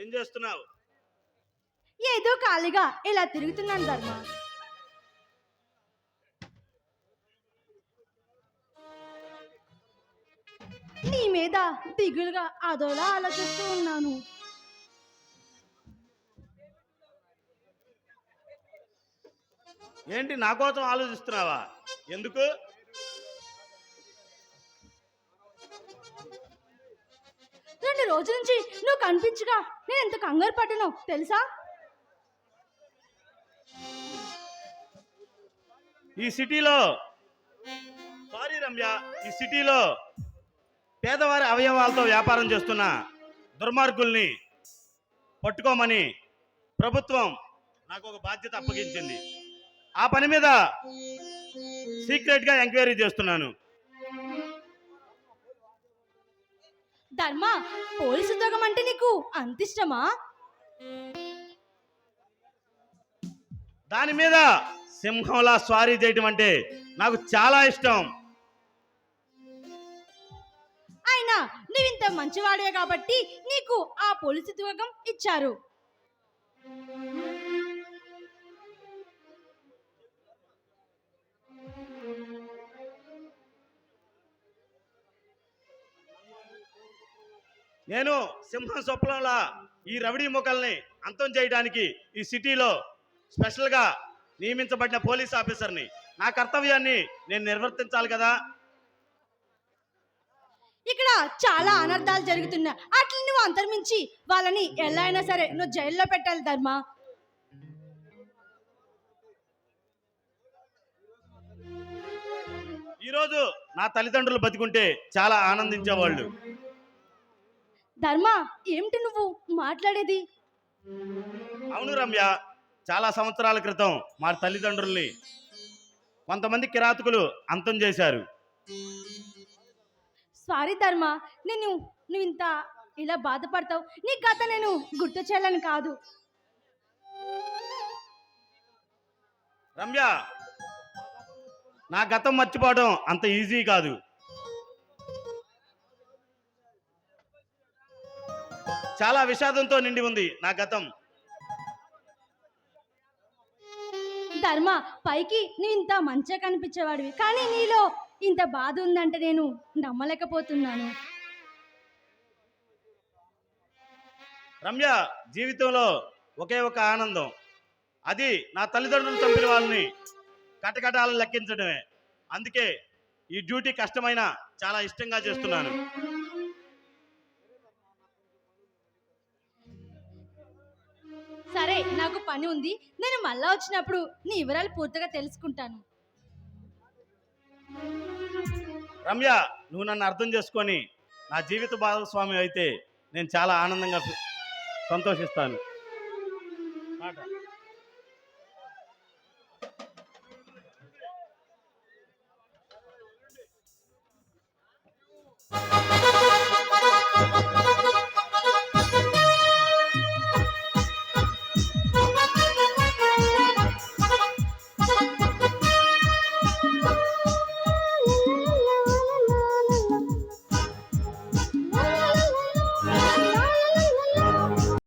ఏం చేస్తున్నావు? ఏదో ఖాళీగా ఇలా తిరుగుతున్నాను ధర్మ. నీ మీద దిగులుగా అదోలా ఆలోచిస్తూ ఉన్నాను. ఏంటి నా కోసం ఆలోచిస్తున్నావా? ఎందుకు? రోజు నుంచి నువ్వు కనిపించగా నేను ఎంత కంగారు పడ్డానో తెలుసా? ఈ సిటీలో సారీ రమ్య ఈ సిటీలో పేదవారి అవయవాలతో వ్యాపారం చేస్తున్న దుర్మార్గుల్ని పట్టుకోమని ప్రభుత్వం నాకు ఒక బాధ్యత అప్పగించింది. ఆ పని మీద సీక్రెట్గా ఎంక్వైరీ చేస్తున్నాను. ధర్మ పోలీసు ఉద్యోగం అంటే నీకు అంత ఇష్టమా దాని మీద సింహంలా స్వారీ చేయటం అంటే నాకు చాలా ఇష్టం. అయినా నువ్వు ఇంత మంచివాడివే కాబట్టి నీకు ఆ పోలీసు ఉద్యోగం ఇచ్చారు. నేను సింహం స్వప్నంలా ఈ రవిడి ముఖల్ని అంతం చేయడానికి ఈ సిటీలో స్పెషల్గా నియమించబడిన పోలీస్ ఆఫీసర్ని నా కర్తవ్యాన్ని నేను నిర్వర్తించాలి కదా? ఇక్కడ చాలా అనర్థాలు జరుగుతున్నా అట్లా నువ్వు అంతర్మించి వాళ్ళని ఎలా అయినా సరే నువ్వు జైల్లో పెట్టాలి ధర్మ? ఈరోజు నా తల్లిదండ్రులు బతికుంటే చాలా ఆనందించేవాళ్ళు. ధర్మ ఏమిటి నువ్వు మాట్లాడేది? అవును రమ్య చాలా సంవత్సరాల క్రితం మా తల్లిదండ్రుల్ని కొంతమంది కిరాతకులు అంతం చేశారు. సారీ ధర్మ నేను నువ్వు ఇంత ఇలా బాధపడతావు. నీ గత నేను గుర్తు చేయాలని కాదు. రమ్య నా గతం మర్చిపోవడం అంత ఈజీ కాదు. చాలా విషాదంతో నిండి ఉంది నా గతం. ధర్మ పైకి నువ్వు ఇంత మంచిగా కనిపించేవాడివి. కానీ నీలో ఇంత బాధ ఉందంటే నేను నమ్మలేకపోతున్నాను. రమ్య జీవితంలో ఒకే ఒక ఆనందం. అది నా తల్లిదండ్రులు చంపిన వాళ్ళని కటకటాలను లెక్కించడమే. అందుకే ఈ డ్యూటీ కష్టమైన చాలా ఇష్టంగా చేస్తున్నాను. సరే నాకు పని ఉంది. నేను మళ్ళా వచ్చినప్పుడు నీ వివరాలు పూర్తిగా తెలుసుకుంటాను. రమ్య నువ్వు నన్ను అర్థం చేసుకొని నా జీవిత భాగస్వామి అయితే నేను చాలా ఆనందంగా సంతోషిస్తాను.